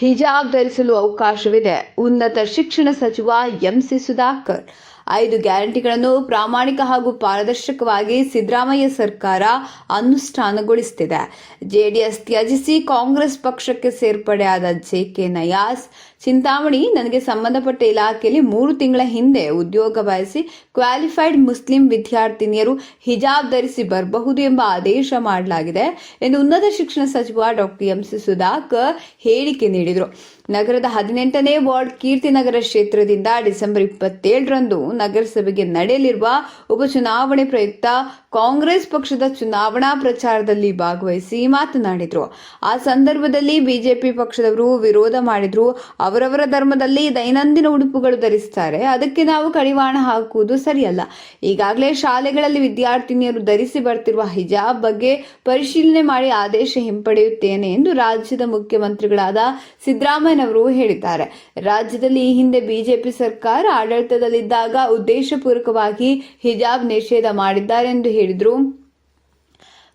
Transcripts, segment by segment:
ಹಿಜಾಬ್ ಧರಿಸಲು ಅವಕಾಶವಿದೆ. ಉನ್ನತ ಶಿಕ್ಷಣ ಸಚಿವ ಎಂಸಿ ಸುಧಾಕರ್ ಐದು ಗ್ಯಾರಂಟಿಗಳನ್ನು ಪ್ರಾಮಾಣಿಕ ಹಾಗೂ ಪಾರದರ್ಶಕವಾಗಿ ಸಿದ್ದರಾಮಯ್ಯ ಸರ್ಕಾರ ಅನುಷ್ಠಾನಗೊಳಿಸುತ್ತಿದೆ ಜೆಡಿಎಸ್ ತ್ಯಜಿಸಿ ಕಾಂಗ್ರೆಸ್ ಪಕ್ಷಕ್ಕೆ ಸೇರ್ಪಡೆಯಾದ ಜೆಕೆ ನಯಾಸ್ ಚಿಂತಾಮಣಿ, ನನಗೆ ಸಂಬಂಧಪಟ್ಟ ಇಲಾಖೆಯಲ್ಲಿ ಮೂರು ತಿಂಗಳ ಹಿಂದೆ ಉದ್ಯೋಗ ಬಯಸಿ ಕ್ವಾಲಿಫೈಡ್ ಮುಸ್ಲಿಂ ವಿದ್ಯಾರ್ಥಿನಿಯರು ಹಿಜಾಬ್ ಧರಿಸಿ ಬರಬಹುದು ಎಂಬ ಆದೇಶ ಮಾಡಲಾಗಿದೆ ಎಂದು ಉನ್ನತ ಶಿಕ್ಷಣ ಸಚಿವ ಡಾಕ್ಟರ್ ಎಂಸಿ ಸುಧಾಕರ್ ಹೇಳಿಕೆ ನೀಡಿದರು. ನಗರದ ಹದಿನೆಂಟನೇ ವಾರ್ಡ್ ಕೀರ್ತಿನಗರ ಕ್ಷೇತ್ರದಿಂದ ಡಿಸೆಂಬರ್ ಇಪ್ಪತ್ತೇಳರಂದು ನಗರಸಭೆಗೆ ನಡೆಯಲಿರುವ ಉಪಚುನಾವಣೆ ಪ್ರಯುಕ್ತ ಕಾಂಗ್ರೆಸ್ ಪಕ್ಷದ ಚುನಾವಣಾ ಪ್ರಚಾರದಲ್ಲಿ ಭಾಗವಹಿಸಿ ಮಾತನಾಡಿದರು. ಆ ಸಂದರ್ಭದಲ್ಲಿ ಬಿಜೆಪಿ ಪಕ್ಷದವರು ವಿರೋಧ ಮಾಡಿದ್ರು. ಅವರವರ ಧರ್ಮದಲ್ಲಿ ದೈನಂದಿನ ಉಡುಪುಗಳು ಧರಿಸುತ್ತಾರೆ ಅದಕ್ಕೆ ನಾವು ಕಡಿವಾಣ ಹಾಕುವುದು ಸರಿಯಲ್ಲ. ಈಗಾಗಲೇ ಶಾಲೆಗಳಲ್ಲಿ ವಿದ್ಯಾರ್ಥಿನಿಯರು ಧರಿಸಿ ಬರ್ತಿರುವ ಹಿಜಾಬ್ ಬಗ್ಗೆ ಪರಿಶೀಲನೆ ಮಾಡಿ ಆದೇಶ ಹಿಂಪಡೆಯುತ್ತೇನೆ ಎಂದು ರಾಜ್ಯದ ಮುಖ್ಯಮಂತ್ರಿಗಳಾದ ಸಿದ್ದರಾಮಯ್ಯನವರು ಹೇಳಿದ್ದಾರೆ. ರಾಜ್ಯದಲ್ಲಿ ಈ ಹಿಂದೆ ಬಿಜೆಪಿ ಸರ್ಕಾರ ಆಡಳಿತದಲ್ಲಿದ್ದಾಗ ಉದ್ದೇಶಪೂರ್ವಕವಾಗಿ ಹಿಜಾಬ್ ನಿಷೇಧ ಮಾಡಿದ್ದಾರೆ ಎಂದು ಹೇಳಿದರು.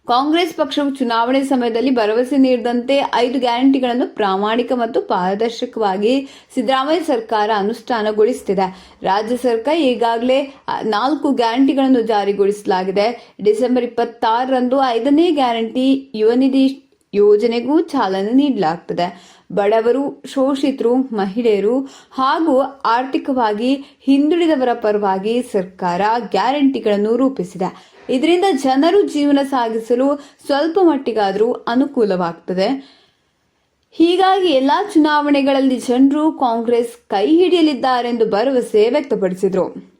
ಕಾಂಗ್ರೆಸ್ ಪಕ್ಷವು ಚುನಾವಣೆ ಸಮಯದಲ್ಲಿ ಭರವಸೆ ನೀಡಿದಂತೆ ಐದು ಗ್ಯಾರಂಟಿಗಳನ್ನು ಪ್ರಾಮಾಣಿಕ ಮತ್ತು ಪಾರದರ್ಶಕವಾಗಿ ಸಿದ್ದರಾಮಯ್ಯ ಸರ್ಕಾರ ಅನುಷ್ಠಾನಗೊಳಿಸುತ್ತಿದೆ. ರಾಜ್ಯ ಸರ್ಕಾರ ಈಗಾಗಲೇ ನಾಲ್ಕು ಗ್ಯಾರಂಟಿಗಳನ್ನು ಜಾರಿಗೊಳಿಸಲಾಗಿದೆ. ಡಿಸೆಂಬರ್ ಇಪ್ಪತ್ತಾರರಂದು ಐದನೇ ಗ್ಯಾರಂಟಿ ಯುವನಿಧಿ ಯೋಜನೆಗೂ ಚಾಲನೆ ನೀಡಲಾಗ್ತದೆ. ಬಡವರು, ಶೋಷಿತರು, ಮಹಿಳೆಯರು ಹಾಗೂ ಆರ್ಥಿಕವಾಗಿ ಹಿಂದುಳಿದವರ ಪರವಾಗಿ ಸರ್ಕಾರ ಗ್ಯಾರಂಟಿಗಳನ್ನು ರೂಪಿಸಿದೆ. ಇದರಿಂದ ಜನರು ಜೀವನ ಸಾಗಿಸಲು ಸ್ವಲ್ಪ ಮಟ್ಟಿಗಾದರೂ ಅನುಕೂಲವಾಗ್ತದೆ. ಹೀಗಾಗಿ ಎಲ್ಲಾ ಚುನಾವಣೆಗಳಲ್ಲಿ ಜನರು ಕಾಂಗ್ರೆಸ್ ಕೈ ಹಿಡಿಯಲಿದ್ದಾರೆಂದು ಭರವಸೆ ವ್ಯಕ್ತಪಡಿಸಿದರು.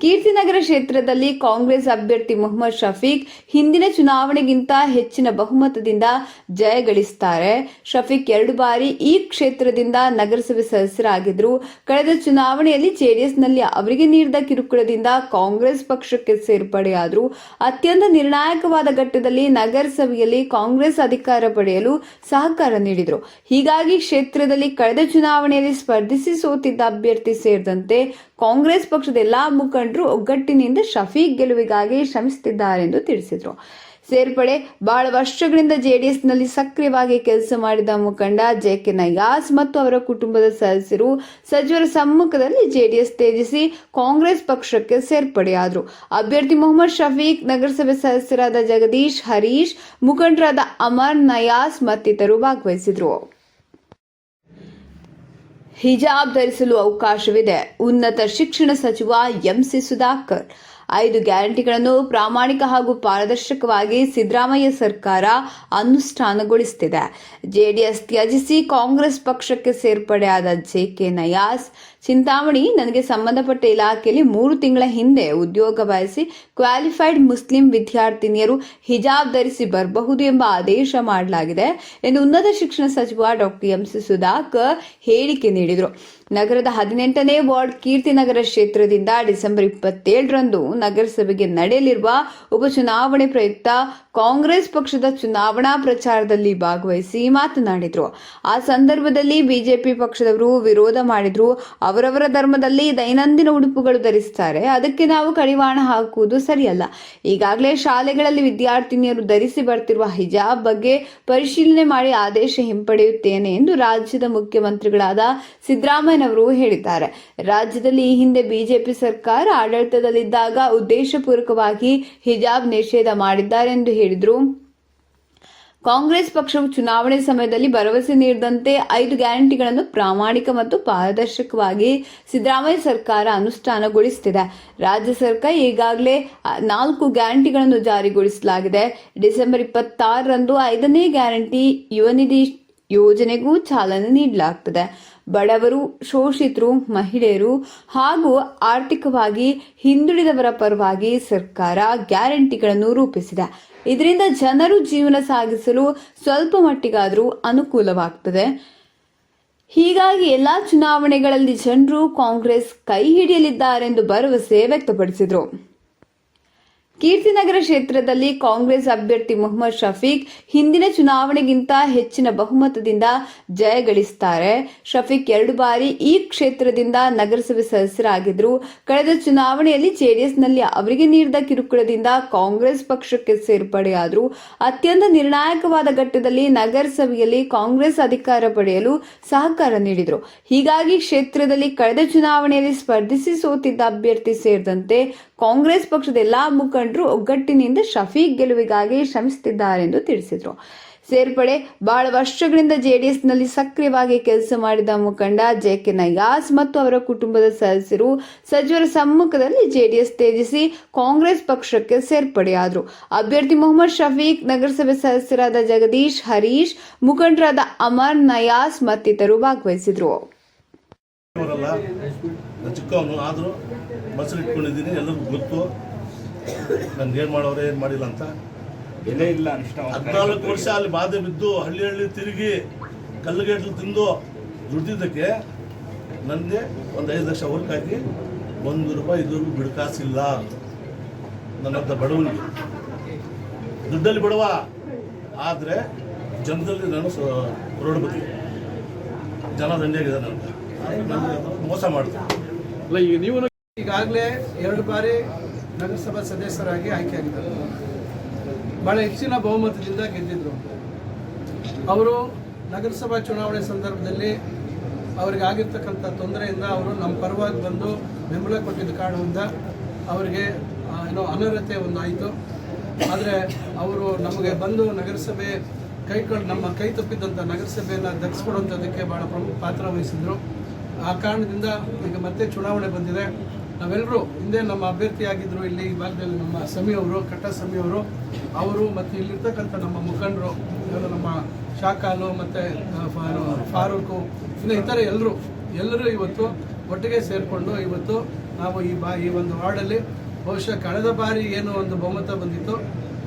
ಕೀರ್ತಿನಗರ ಕ್ಷೇತ್ರದಲ್ಲಿ ಕಾಂಗ್ರೆಸ್ ಅಭ್ಯರ್ಥಿ ಮೊಹಮ್ಮದ್ ಶಫೀಕ್ ಹಿಂದಿನ ಚುನಾವಣೆಗಿಂತ ಹೆಚ್ಚಿನ ಬಹುಮತದಿಂದ ಜಯ ಗಳಿಸುತ್ತಾರೆ ಶಫೀಕ್ ಎರಡು ಬಾರಿ ಈ ಕ್ಷೇತ್ರದಿಂದ ನಗರಸಭೆ ಸದಸ್ಯರಾಗಿದ್ದರು. ಕಳೆದ ಚುನಾವಣೆಯಲ್ಲಿ ಜೆಡಿಎಸ್ನಲ್ಲಿ ಅವರಿಗೆ ನೀಡಿದ ಕಿರುಕುಳದಿಂದ ಕಾಂಗ್ರೆಸ್ ಪಕ್ಷಕ್ಕೆ ಸೇರ್ಪಡೆಯಾದರು. ಅತ್ಯಂತ ನಿರ್ಣಾಯಕವಾದ ಘಟ್ಟದಲ್ಲಿ ನಗರಸಭೆಯಲ್ಲಿ ಕಾಂಗ್ರೆಸ್ ಅಧಿಕಾರ ಪಡೆಯಲು ಸಹಕಾರ ನೀಡಿದರು. ಹೀಗಾಗಿ ಕ್ಷೇತ್ರದಲ್ಲಿ ಕಳೆದ ಚುನಾವಣೆಯಲ್ಲಿ ಸ್ಪರ್ಧಿಸಿ ಸೋತಿದ್ದ ಅಭ್ಯರ್ಥಿ ಸೇರಿದಂತೆ ಕಾಂಗ್ರೆಸ್ ಪಕ್ಷದ ಎಲ್ಲಾ ಮುಖಂಡರು ಒಗ್ಗಟ್ಟಿನಿಂದ ಶಫೀಕ್ ಗೆಲುವಿಗಾಗಿ ಶ್ರಮಿಸುತ್ತಿದ್ದಾರೆ ಎಂದು ತಿಳಿಸಿದರು. ಸೇರ್ಪಡೆ ಬಹಳ ವರ್ಷಗಳಿಂದ ಜೆಡಿಎಸ್ನಲ್ಲಿ ಸಕ್ರಿಯವಾಗಿ ಕೆಲಸ ಮಾಡಿದ ಮುಖಂಡ ಜೆ ಕೆ ನಯಾಸ್ ಮತ್ತು ಅವರ ಕುಟುಂಬದ ಸದಸ್ಯರು ಸಚಿವರ ಸಮ್ಮುಖದಲ್ಲಿ ಜೆಡಿಎಸ್ ತ್ಯಜಿಸಿ ಕಾಂಗ್ರೆಸ್ ಪಕ್ಷಕ್ಕೆ ಸೇರ್ಪಡೆಯಾದರು. ಅಭ್ಯರ್ಥಿ ಮೊಹಮ್ಮದ್ ಶಫೀಕ್, ನಗರಸಭೆ ಸದಸ್ಯರಾದ ಜಗದೀಶ್, ಹರೀಶ್, ಮುಖಂಡರಾದ ಅಮರ್ ನಯಾಸ್ ಮತ್ತಿತರರು ಭಾಗವಹಿಸಿದರು. ಹಿಜಾಬ್ ಧರಿಸಲು ಅವಕಾಶವಿದೆ. ಉನ್ನತ ಶಿಕ್ಷಣ ಸಚಿವ ಎಂಸಿ ಸುಧಾಕರ್. ಐದು ಗ್ಯಾರಂಟಿಗಳನ್ನು ಪ್ರಾಮಾಣಿಕ ಹಾಗೂ ಪಾರದರ್ಶಕವಾಗಿ ಸಿದ್ದರಾಮಯ್ಯ ಸರ್ಕಾರ ಅನುಷ್ಠಾನಗೊಳಿಸುತ್ತಿದೆ ಜೆಡಿಎಸ್ ತ್ಯಜಿಸಿ ಕಾಂಗ್ರೆಸ್ ಪಕ್ಷಕ್ಕೆ ಸೇರ್ಪಡೆಯಾದ ಜೆಕೆ ನಯಾಸ್ ಚಿಂತಾಮಣಿ, ನನಗೆ ಸಂಬಂಧಪಟ್ಟ ಇಲಾಖೆಯಲ್ಲಿ ಮೂರು ತಿಂಗಳ ಹಿಂದೆ ಉದ್ಯೋಗ ಬಯಸಿ ಕ್ವಾಲಿಫೈಡ್ ಮುಸ್ಲಿಂ ವಿದ್ಯಾರ್ಥಿನಿಯರು ಹಿಜಾಬ್ ಧರಿಸಿ ಬರಬಹುದು ಎಂಬ ಆದೇಶ ಮಾಡಲಾಗಿದೆ ಎಂದು ಉನ್ನತ ಶಿಕ್ಷಣ ಸಚಿವ ಡಾಕ್ಟರ್ ಎಂಸಿ ಸುಧಾಕರ್ ಹೇಳಿಕೆ ನೀಡಿದರು. ನಗರದ ಹದಿನೆಂಟನೇ ವಾರ್ಡ್ ಕೀರ್ತಿನಗರ ಕ್ಷೇತ್ರದಿಂದ ಡಿಸೆಂಬರ್ ಇಪ್ಪತ್ತೇಳರಂದು ನಗರಸಭೆಗೆ ನಡೆಯಲಿರುವ ಉಪಚುನಾವಣೆ ಪ್ರಯುಕ್ತ ಕಾಂಗ್ರೆಸ್ ಪಕ್ಷದ ಚುನಾವಣಾ ಪ್ರಚಾರದಲ್ಲಿ ಭಾಗವಹಿಸಿ ಮಾತನಾಡಿದರು. ಆ ಸಂದರ್ಭದಲ್ಲಿ ಬಿಜೆಪಿ ಪಕ್ಷದವರು ವಿರೋಧ ಮಾಡಿದ್ರು. ಅವರವರ ಧರ್ಮದಲ್ಲಿ ದೈನಂದಿನ ಉಡುಪುಗಳು ಧರಿಸ್ತಾರೆ. ಅದಕ್ಕೆ ನಾವು ಕಡಿವಾಣ ಹಾಕುವುದು ಸರಿಯಲ್ಲ. ಈಗಾಗಲೇ ಶಾಲೆಗಳಲ್ಲಿ ವಿದ್ಯಾರ್ಥಿನಿಯರು ಧರಿಸಿ ಬರ್ತಿರುವ ಹಿಜಾಬ್ ಬಗ್ಗೆ ಪರಿಶೀಲನೆ ಮಾಡಿ ಆದೇಶ ಹಿಂಪಡೆಯುತ್ತೇನೆ ಎಂದು ರಾಜ್ಯದ ಮುಖ್ಯಮಂತ್ರಿಗಳಾದ ಸಿದ್ದರಾಮಯ್ಯನವರು ಹೇಳಿದ್ದಾರೆ. ರಾಜ್ಯದಲ್ಲಿ ಈ ಹಿಂದೆ ಬಿಜೆಪಿ ಸರ್ಕಾರ ಆಡಳಿತದಲ್ಲಿದ್ದಾಗ ಉದ್ದೇಶಪೂರ್ವಕವಾಗಿ ಹಿಜಾಬ್ ನಿಷೇಧ ಮಾಡಿದ್ದಾರೆ ಎಂದು ಹೇಳಿದರು. ಕಾಂಗ್ರೆಸ್ ಪಕ್ಷವು ಚುನಾವಣೆ ಸಮಯದಲ್ಲಿ ಭರವಸೆ ನೀಡಿದಂತೆ ಐದು ಗ್ಯಾರಂಟಿಗಳನ್ನು ಪ್ರಾಮಾಣಿಕ ಮತ್ತು ಪಾರದರ್ಶಕವಾಗಿ ಸಿದ್ದರಾಮಯ್ಯ ಸರ್ಕಾರ ಅನುಷ್ಠಾನಗೊಳಿಸುತ್ತಿದೆ. ರಾಜ್ಯ ಸರ್ಕಾರ ಈಗಾಗಲೇ ನಾಲ್ಕು ಗ್ಯಾರಂಟಿಗಳನ್ನು ಜಾರಿಗೊಳಿಸಲಾಗಿದೆ. ಡಿಸೆಂಬರ್ ಇಪ್ಪತ್ತಾರರಂದು ಐದನೇ ಗ್ಯಾರಂಟಿ ಯುವನಿಧಿ ಯೋಜನೆಗೂ ಚಾಲನೆ ನೀಡಲಾಗ್ತದೆ. ಬಡವರು, ಶೋಷಿತರು, ಮಹಿಳೆಯರು ಹಾಗೂ ಆರ್ಥಿಕವಾಗಿ ಹಿಂದುಳಿದವರ ಪರವಾಗಿ ಸರ್ಕಾರ ಗ್ಯಾರಂಟಿಗಳನ್ನು ರೂಪಿಸಿದೆ. ಇದರಿಂದ ಜನರು ಜೀವನ ಸಾಗಿಸಲು ಸ್ವಲ್ಪ ಮಟ್ಟಿಗಾದರೂ ಅನುಕೂಲವಾಗ್ತದೆ. ಹೀಗಾಗಿ ಎಲ್ಲಾ ಚುನಾವಣೆಗಳಲ್ಲಿ ಜನರು ಕಾಂಗ್ರೆಸ್ ಕೈ ಹಿಡಿಯಲಿದ್ದಾರೆಂದು ಭರವಸೆ ವ್ಯಕ್ತಪಡಿಸಿದರು. ಕೀರ್ತಿನಗರ ಕ್ಷೇತ್ರದಲ್ಲಿ ಕಾಂಗ್ರೆಸ್ ಅಭ್ಯರ್ಥಿ ಮೊಹಮ್ಮದ್ ಶಫೀಕ್ ಹಿಂದಿನ ಚುನಾವಣೆಗಿಂತ ಹೆಚ್ಚಿನ ಬಹುಮತದಿಂದ ಜಯ ಗಳಿಸುತ್ತಾರೆ ಶಫೀಕ್ ಎರಡು ಬಾರಿ ಈ ಕ್ಷೇತ್ರದಿಂದ ನಗರಸಭೆ ಸದಸ್ಯರಾಗಿದ್ದರು. ಕಳೆದ ಚುನಾವಣೆಯಲ್ಲಿ ಜೆಡಿಎಸ್ನಲ್ಲಿ ಅವರಿಗೆ ನೀಡಿದ ಕಿರುಕುಳದಿಂದ ಕಾಂಗ್ರೆಸ್ ಪಕ್ಷಕ್ಕೆ ಸೇರ್ಪಡೆಯಾದರು. ಅತ್ಯಂತ ನಿರ್ಣಾಯಕವಾದ ಘಟ್ಟದಲ್ಲಿ ನಗರಸಭೆಯಲ್ಲಿ ಕಾಂಗ್ರೆಸ್ ಅಧಿಕಾರ ಪಡೆಯಲು ಸಹಕಾರ ನೀಡಿದರು. ಹೀಗಾಗಿ ಕ್ಷೇತ್ರದಲ್ಲಿ ಕಳೆದ ಚುನಾವಣೆಯಲ್ಲಿ ಸ್ಪರ್ಧಿಸಿ ಸೋತಿದ್ದ ಅಭ್ಯರ್ಥಿ ಸೇರಿದಂತೆ ಕಾಂಗ್ರೆಸ್ ಪಕ್ಷದ ಎಲ್ಲಾ ಮುಖಂಡರು ಒಗ್ಗಟ್ಟಿನಿಂದ ಶಫೀಕ್ ಗೆಲುವಿಗಾಗಿ ಶ್ರಮಿಸುತ್ತಿದ್ದಾರೆ ಎಂದು ತಿಳಿಸಿದರು. ಸೇರ್ಪಡೆ ಬಹಳ ವರ್ಷಗಳಿಂದ ಜೆಡಿಎಸ್ನಲ್ಲಿ ಸಕ್ರಿಯವಾಗಿ ಕೆಲಸ ಮಾಡಿದ ಮುಖಂಡ ಜೆ ಕೆ ನಯಾಸ್ ಮತ್ತು ಅವರ ಕುಟುಂಬದ ಸದಸ್ಯರು ಸಚಿವರ ಸಮ್ಮುಖದಲ್ಲಿ ಜೆಡಿಎಸ್ ತ್ಯಜಿಸಿ ಕಾಂಗ್ರೆಸ್ ಪಕ್ಷಕ್ಕೆ ಸೇರ್ಪಡೆಯಾದರು. ಅಭ್ಯರ್ಥಿ ಮೊಹಮ್ಮದ್ ಶಫೀಕ್, ನಗರಸಭೆ ಸದಸ್ಯರಾದ ಜಗದೀಶ್, ಹರೀಶ್, ಮುಖಂಡರಾದ ಅಮರ್ ನಯಾಸ್ ಮತ್ತಿತರರು ಭಾಗವಹಿಸಿದರು. ಇಟ್ಕೊಂಡಿದ್ದೀನಿ ಎಲ್ಲರಿಗೂ ಗೊತ್ತು. ನನ್ಗೆ ಏನು ಮಾಡೋರೆ ಏನು ಮಾಡಿಲ್ಲ ಅಂತ. ಬೆಲೆ ಇಲ್ಲ ಅನಿಷ್ಟ ಹದಿನಾಲ್ಕು ವರ್ಷ ಅಲ್ಲಿ ಬಾಧೆ ಬಿದ್ದು ಹಳ್ಳಿ ಹಳ್ಳಿ ತಿರುಗಿ ಕಲ್ಲುಗೇಟ್ಲು ತಿಂದು ದುಡ್ದಿದ್ದಕ್ಕೆ ನನಗೆ ಒಂದು ಐದು ಲಕ್ಷ ವರ್ಕ್ ಹಾಕಿ ಒಂದು ರೂಪಾಯಿ ಇದುವರೆಗೂ ಬಿಡಕಾಸಿಲ್ಲ ನನ್ನಂಥ ಬಡವನಿಗೆ. ದುಡ್ಡಲ್ಲಿ ಬಡವ? ಆದರೆ ಜನದಲ್ಲಿ ನಾನು ರೋಡ್ಬತ್ತಿ ಜನ ದಂಡಿಯಾಗಿದೆ ನನಗೆ. ಅದು ಮೋಸ ಮಾಡ್ತೀನಿ ಅಲ್ಲ ಈಗ ನೀವು ಈಗಾಗಲೇ ಎರಡು ಬಾರಿ ನಗರಸಭಾ ಸದಸ್ಯರಾಗಿ ಆಯ್ಕೆಯಾಗಿದ್ದರು. ಬಹಳ ಹೆಚ್ಚಿನ ಬಹುಮತದಿಂದ ಗೆದ್ದಿದ್ರು. ಅವರು ನಗರಸಭಾ ಚುನಾವಣೆ ಸಂದರ್ಭದಲ್ಲಿ ಅವರಿಗೆ ಆಗಿರ್ತಕ್ಕಂಥ ತೊಂದರೆಯಿಂದ ಅವರು ನಮ್ಮ ಪರವಾಗಿ ಬಂದು ಬೆಂಬಲ ಕೊಟ್ಟಿದ್ದ ಕಾರಣದಿಂದ ಅವರಿಗೆ ಏನೋ ಅನರ್ಹತೆ ಒಂದಾಯಿತು. ಆದರೆ ಅವರು ನಮಗೆ ಬಂದು ನಗರಸಭೆ ಕೈಕೊಂಡು ನಮ್ಮ ಕೈ ತಪ್ಪಿದ್ದಂಥ ನಗರಸಭೆಯನ್ನು ದಕ್ಸ್ಕೊಡುವಂಥದ್ದಕ್ಕೆ ಭಾಳ ಪ್ರಮುಖ ಪಾತ್ರ ವಹಿಸಿದ್ರು. ಆ ಕಾರಣದಿಂದ ಈಗ ಮತ್ತೆ ಚುನಾವಣೆ ಬಂದಿದೆ. ನಾವೆಲ್ಲರೂ ಹಿಂದೆ ನಮ್ಮ ಅಭ್ಯರ್ಥಿಯಾಗಿದ್ದರು ಇಲ್ಲಿ ಈ ಭಾಗದಲ್ಲಿ ನಮ್ಮ ಸಮಿ ಅವರು ಕಟ್ಟ ಸಮಿ ಅವರು ಅವರು ಮತ್ತು ಇಲ್ಲಿರ್ತಕ್ಕಂಥ ನಮ್ಮ ಮುಖಂಡರು ನಮ್ಮ ಶಾಕಾಲು ಮತ್ತು ಫಾರೂಕು, ಇನ್ನು ಇತರೆ ಎಲ್ಲರೂ ಎಲ್ಲರೂ ಇವತ್ತು ಒಟ್ಟಿಗೆ ಸೇರಿಕೊಂಡು ಇವತ್ತು ನಾವು ಈ ಬಾ, ಈ ಒಂದು ವಾರ್ಡಲ್ಲಿ ಬಹುಶಃ ಕಳೆದ ಬಾರಿ ಏನು ಒಂದು ಬಹುಮತ ಬಂದಿತ್ತು.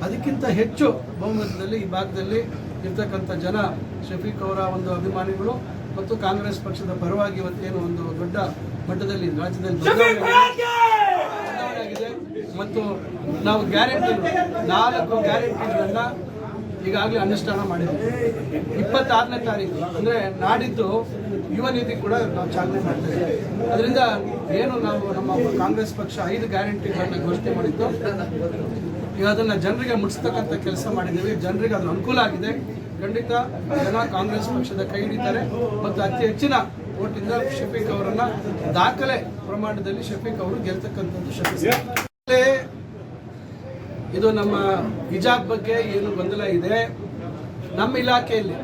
ಅದಕ್ಕಿಂತ ಹೆಚ್ಚು ಬಹುಮತದಲ್ಲಿ ಈ ಭಾಗದಲ್ಲಿ ಇರ್ತಕ್ಕಂಥ ಜನ, ಶಫೀಕ್ ಅವರ ಒಂದು ಅಭಿಮಾನಿಗಳು ಮತ್ತು ಕಾಂಗ್ರೆಸ್ ಪಕ್ಷದ ಪರವಾಗಿ ಇವತ್ತೇನು ಒಂದು ದೊಡ್ಡ ಮಟ್ಟದಲ್ಲಿ ರಾಜ್ಯದಲ್ಲಿ ಬದಲಾವಣೆ ಬದಲಾವಣೆ ಆಗಿದೆ ಮತ್ತು ನಾವು ಗ್ಯಾರಂಟಿ ನಾಲ್ಕು ಗ್ಯಾರಂಟಿಗಳನ್ನ ಈಗಾಗಲೇ ಅನುಷ್ಠಾನ ಮಾಡಿದ್ವಿ. ಇಪ್ಪತ್ತಾರನೇ ತಾರೀಕು ಅಂದರೆ ನಾಡಿದ್ದು ಯುವ ನೀತಿ ಕೂಡ ನಾವು ಚಾಲನೆ ಮಾಡ್ತೇವೆ ಅದರಿಂದ ಏನು ನಾವು ನಮ್ಮ ಕಾಂಗ್ರೆಸ್ ಪಕ್ಷ ಐದು ಗ್ಯಾರಂಟಿಗಳನ್ನ ಘೋಷಣೆ ಮಾಡಿದ್ದು ಈಗ ಅದನ್ನು ಜನರಿಗೆ ಮುಟ್ಟಿಸ್ತಕ್ಕಂಥ ಕೆಲಸ ಮಾಡಿದ್ದೀವಿ. ಜನರಿಗೆ ಅದು ಅನುಕೂಲ ಆಗಿದೆ. ಖಂಡಿತ ಜನ ಕಾಂಗ್ರೆಸ್ ಪಕ್ಷದ ಕೈ ಹಿಡಿತಾರೆ ಮತ್ತು ಅತಿ ಹೆಚ್ಚಿನ ಓಟಿಂದ ಶಫೀಕ್ ಅವರನ್ನ ದಾಖಲೆ ಪ್ರಮಾಣದಲ್ಲಿ ಶಫೀಕ್ ಅವರು ಗೆಲ್ತಕ್ಕಂಥದ್ದು ಶಫೀಕ್ ಇದು ನಮ್ಮ ಹಿಜಾಬ್ ಬಗ್ಗೆ ಏನು ಗೊಂದಲ ಇದೆ? ನಮ್ಮ ಇಲಾಖೆಯಲ್ಲಿ.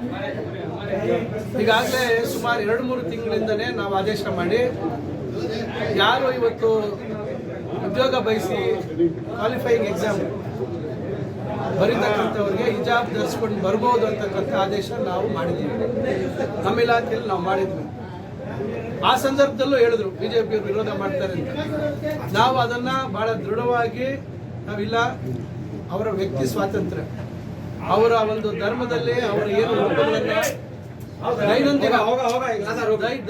ಈಗಾಗಲೇ ಸುಮಾರು ಎರಡು ಮೂರು ತಿಂಗಳಿಂದನೇ ನಾವು ಆದೇಶ ಮಾಡಿ, ಯಾರು ಇವತ್ತು ಉದ್ಯೋಗ ಬಯಸಿ ಕ್ವಾಲಿಫೈಯಿಂಗ್ ಎಕ್ಸಾಮ್ ಬರೀತಕ್ಕಂಥವ್ರಿಗೆ ಹಿಜಾಬ್ ಧರಿಸ್ಕೊಂಡು ಬರ್ಬೋದು ಅಂತಕ್ಕಂಥ ಆದೇಶ ನಾವು ಮಾಡಿದ್ದೀವಿ. ನಮ್ಮ ಇಲಾಖೆಯಲ್ಲಿ ನಾವು ಮಾಡಿದ್ವಿ. ಆ ಸಂದರ್ಭದಲ್ಲೂ ಹೇಳಿದ್ರು, ಬಿಜೆಪಿ ವಿರೋಧ ಮಾಡ್ತಾರೆ ಅಂತ. ನಾವು ಅದನ್ನ ಬಹಳ ದೃಢವಾಗಿ ನಾವಿಲ್ಲ, ಅವರ ವ್ಯಕ್ತಿ ಸ್ವಾತಂತ್ರ್ಯ. ಅವರ ಒಂದು ಧರ್ಮದಲ್ಲಿ ಅವರ ಏನು ದೈನಂದಿನ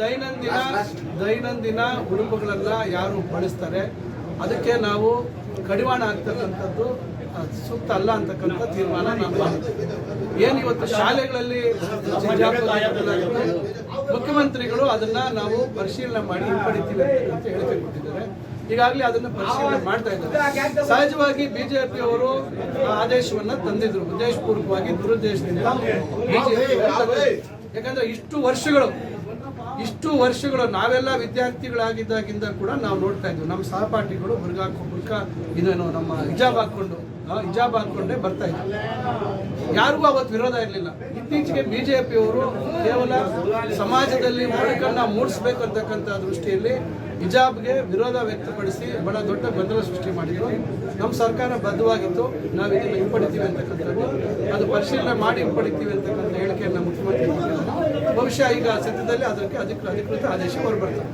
ದೈನಂದಿನ ದೈನಂದಿನ ಉಡುಪುಗಳನ್ನ ಯಾರು ಬಳಸ್ತಾರೆ, ಅದಕ್ಕೆ ನಾವು ಕಡಿವಾಣ ಆಗ್ತಕ್ಕಂಥದ್ದು ಸೂಕ್ತ ಅಲ್ಲ ಅಂತಕ್ಕಂಥ ತೀರ್ಮಾನ ನಮ್ಮ ಏನು ಇವತ್ತು ಶಾಲೆಗಳಲ್ಲಿ ಮುಖ್ಯಮಂತ್ರಿಗಳು ಅದನ್ನ ನಾವು ಪರಿಶೀಲನೆ ಮಾಡಿ ಹಿಂಪಡಿತೀವಿ ಅಂತ ಹೇಳಿಕೆ ಕೊಟ್ಟಿದ್ದಾರೆ ಈಗಾಗಲೇ ಅದನ್ನ ಪರಿಶೀಲನೆ ಮಾಡ್ತಾ ಇದ್ದಾರೆ. ಸಹಜವಾಗಿ ಬಿಜೆಪಿ ಅವರು ಆದೇಶವನ್ನ ತಂದಿದ್ರು. ಉದ್ದೇಶಪೂರ್ವಕವಾಗಿ, ದುರುದ್ದೇಶದಿಂದ ಯಾಕಂದ್ರೆ ಇಷ್ಟು ವರ್ಷಗಳು ಇಷ್ಟು ವರ್ಷಗಳು ನಾವೆಲ್ಲ ವಿದ್ಯಾರ್ಥಿಗಳಾಗಿದ್ದಾಗಿಂದ ಕೂಡ ನಾವು ನೋಡ್ತಾ ಇದ್ವಿ. ನಮ್ಮ ಸಹಪಾಠಿಗಳು ಹುರ್ಗಾಕೋ ಬುರ್ಕಾ ಇದೇನು ನಮ್ಮ ಹಿಜಾಬ್ ಹಾಕೊಂಡು ಹಿಜಾಬ್ ಹಾಕೊಂಡೇ ಬರ್ತಾ ಇದ್ರು ಯಾರಿಗೂ ಅವತ್ತು ವಿರೋಧ ಇರಲಿಲ್ಲ. ಇತ್ತೀಚೆಗೆ ಬಿಜೆಪಿಯವರು ಕೇವಲ ಸಮಾಜದಲ್ಲಿ ಮೌಲಿಕನ್ನ ಮೂಡಿಸ್ಬೇಕು ಅಂತಕ್ಕಂಥ ದೃಷ್ಟಿಯಲ್ಲಿ ಹಿಜಾಬ್ಗೆ ವಿರೋಧ ವ್ಯಕ್ತಪಡಿಸಿ ಬಹಳ ದೊಡ್ಡ ಗೊಂದಲ ಸೃಷ್ಟಿ ಮಾಡಿದ್ರು. ನಮ್ಮ ಸರ್ಕಾರ ಬದ್ಧವಾಗಿತ್ತು. ನಾವು ಇದನ್ನು ಹಿಂಪಡಿತೀವಿ ಅಂತಕ್ಕಂಥದ್ದು. ಅದು ಪರಿಶೀಲನೆ ಮಾಡಿ ಹಿಂಪಡಿತೀವಿ ಅಂತಕ್ಕಂಥ ಹೇಳಿಕೆಯನ್ನು ಮುಖ್ಯಮಂತ್ರಿ ಬಹುಶಃ ಈಗ ಸದ್ಯದಲ್ಲಿ ಅದಕ್ಕೆ ಅಧಿಕೃತ ಅಧಿಕೃತ ಆದೇಶ ಹೊರಬರ್ತದೆ